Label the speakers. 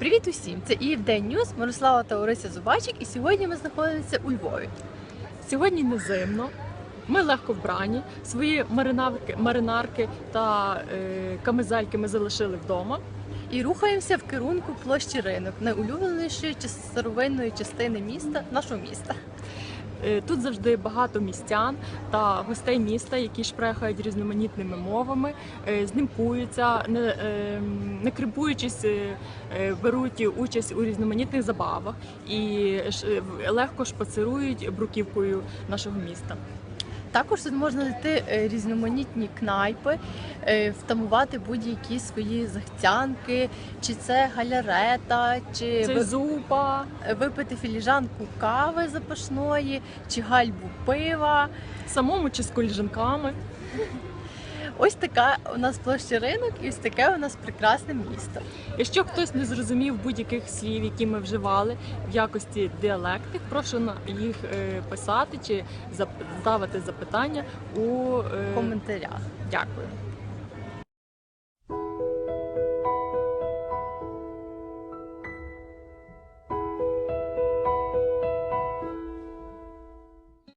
Speaker 1: Привіт усім! Це ІФД Ньюс, Мирослава та Орися Зубачик, і сьогодні ми знаходимося у Львові.
Speaker 2: Сьогодні не зимно. Ми легко вбрані. Свої маринарки, маринарки та е, камизельки ми залишили вдома.
Speaker 1: І рухаємося в керунку площі ринок, найулюбленішої старовинної частини міста, нашого міста.
Speaker 2: Е, Тут завжди багато містян та гостей міста, які шпрехають різноманітними мовами, е, знімкуються, не, е, не крипуючись, е, беруть участь у різноманітних забавах і легко шпацирують бруківкою нашого міста.
Speaker 1: Також тут можна знайти е, різноманітні кнайпи, е, втамувати будь-які свої захцянки, чи це галярета, чи
Speaker 2: Це зупа,
Speaker 1: випити філіжанку кави запашної, чи гальбу пива.
Speaker 2: самому чи з коліжанками.
Speaker 1: Ось така у нас площа ринок, і ось таке у нас прекрасне місто.
Speaker 2: Якщо хтось не зрозумів будь-яких слів, які ми вживали в якості діалектів, прошу на їх е, писати чи ставити запитання у е,
Speaker 1: коментарях.
Speaker 2: Дякую.